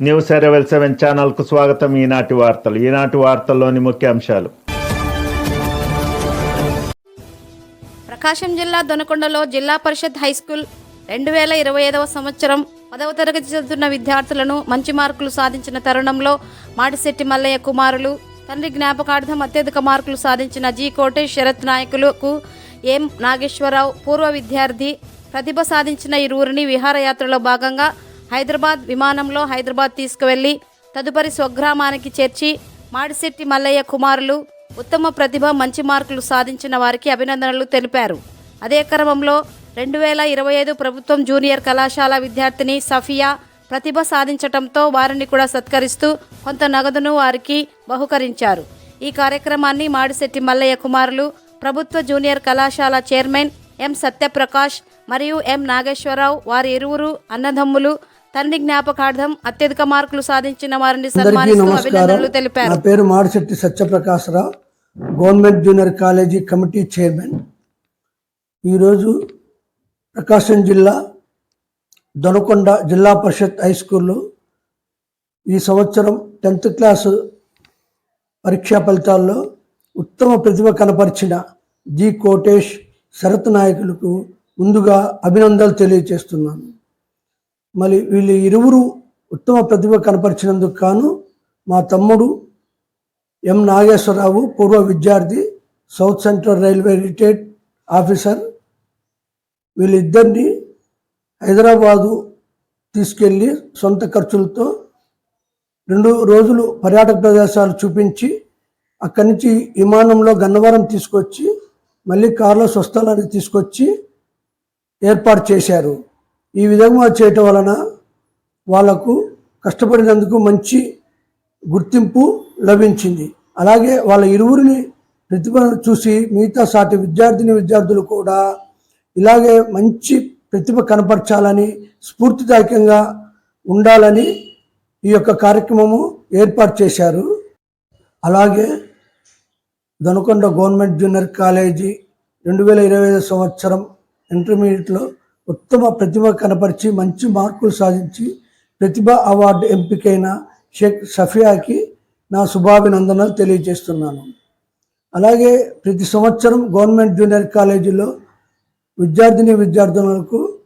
News ఎరవెల్ seven ఛానల్కు స్వాగతం. ఈనాటి వార్తలు. ఈనాటి వార్తల్లోని ముఖ్యాంశాలు ప్రకాశం జిల్లా దొనకొండలో జిల్లా పరిషత్ హై స్కూల్ రెండు వేల ఇరవై ఐదవ సంవత్సరం పదవ తరగతి చదువుతున్న విద్యార్థులను మంచి మార్కులు సాధించిన తరుణంలో మాటిశెట్టి మల్లయ్య కుమారులు తండ్రి జ్ఞాపకార్థం అత్యధిక మార్కులు సాధించిన జి కోటేష్ శరత్ నాయకులకు ఎం నాగేశ్వరరావు పూర్వ విద్యార్థి ప్రతిభ సాధించిన ఇరువురిని విహారయాత్రలో భాగంగా హైదరాబాద్ విమానంలో హైదరాబాద్ తీసుకువెళ్ళి తదుపరి స్వగ్రామానికి చేర్చి మాడిశెట్టి మల్లయ్య కుమారులు ఉత్తమ ప్రతిభ మంచి మార్కులు సాధించిన వారికి అభినందనలు తెలిపారు. అదే క్రమంలో రెండు వేల ఇరవై ఐదు ప్రభుత్వం జూనియర్ కళాశాల విద్యార్థిని సఫియా ప్రతిభ సాధించటంతో వారిని కూడా సత్కరిస్తూ కొంత నగదును వారికి బహుకరించారు. ఈ కార్యక్రమాన్ని మాడిశెట్టి మల్లయ్య కుమారులు ప్రభుత్వ జూనియర్ కళాశాల చైర్మన్ ఎం సత్యప్రకాష్ మరియు ఎం నాగేశ్వరరావు వారి ఇరువురు అన్నదమ్ములు తండ్రి జ్ఞాపకార్థం అత్యధిక మార్కులు సాధించిన వారిని సన్మానిస్తూ అభినందనలు తెలిపారు. నా పేరు Madisetti Satyaprakasharao government junior college committee chairman. ఈరోజు ప్రకాశం జిల్లా దొనకొండ జిల్లా పరిషత్ హై స్కూల్లో ఈ సంవత్సరం టెన్త్ క్లాసు పరీక్షా ఫలితాల్లో ఉత్తమ ప్రతిభ కనపరిచిన జి కోటేష్ శరత్ నాయకులకు ముందుగా అభినందనలు తెలియజేస్తున్నాను. మరి వీళ్ళు ఇరువురు ఉత్తమ ప్రతిభ కనపరిచినందుకు గాను మా తమ్ముడు ఎం నాగేశ్వరరావు పూర్వ విద్యార్థి south central railway retired officer. వీళ్ళిద్దరిని హైదరాబాదు తీసుకెళ్ళి సొంత ఖర్చులతో రెండు రోజులు పర్యాటక ప్రదేశాలు చూపించి అక్కడి నుంచి విమానంలో గన్నవరం తీసుకొచ్చి మళ్ళీ కారులో స్వస్థలానికి తీసుకొచ్చి ఏర్పాటు చేశారు. ఈ విధంగా చేయటం వలన వాళ్ళకు కష్టపడినందుకు మంచి గుర్తింపు లభించింది. అలాగే వాళ్ళ ఇరువురిని ప్రతిభను చూసి మిగతా సాటి విద్యార్థిని విద్యార్థులు కూడా ఇలాగే మంచి ప్రతిభ కనపరచాలని స్ఫూర్తిదాయకంగా ఉండాలని ఈ యొక్క కార్యక్రమము ఏర్పాటు చేశారు. అలాగే దొనకొండ గవర్నమెంట్ జూనియర్ కాలేజీ రెండు వేల ఇరవై ఐదు సంవత్సరం ఇంటర్మీడియట్లో ఉత్తమ ప్రతిభ కనపరిచి మంచి మార్కులు సాధించి ప్రతిభ అవార్డు ఎంపికైన షేక్ సఫియాకి నా శుభాభినందనలు తెలియజేస్తున్నాను. అలాగే ప్రతి సంవత్సరం గవర్నమెంట్ జూనియర్ కాలేజీలో విద్యార్థిని విద్యార్థులకు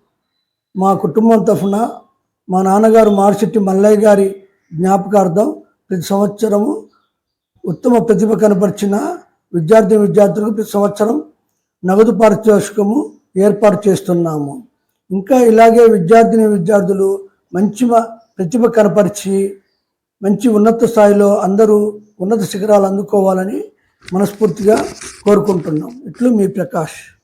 మా కుటుంబం తరఫున మా నాన్నగారు మార్చెట్టి మల్లయ్య గారి జ్ఞాపకార్థం ప్రతి సంవత్సరము ఉత్తమ ప్రతిభ కనపరిచిన విద్యార్థి విద్యార్థులకు ప్రతి సంవత్సరం నగదు పారితోషికము ఏర్పాటు చేస్తున్నాము. ఇంకా ఇలాగే విద్యార్థిని విద్యార్థులు మంచి మ- ప్రతిభ కనపరిచి మంచి ఉన్నత స్థాయిలో అందరూ ఉన్నత శిఖరాలు అందుకోవాలని మనస్ఫూర్తిగా కోరుకుంటున్నాం. ఇట్లు మీ ప్రకాష్.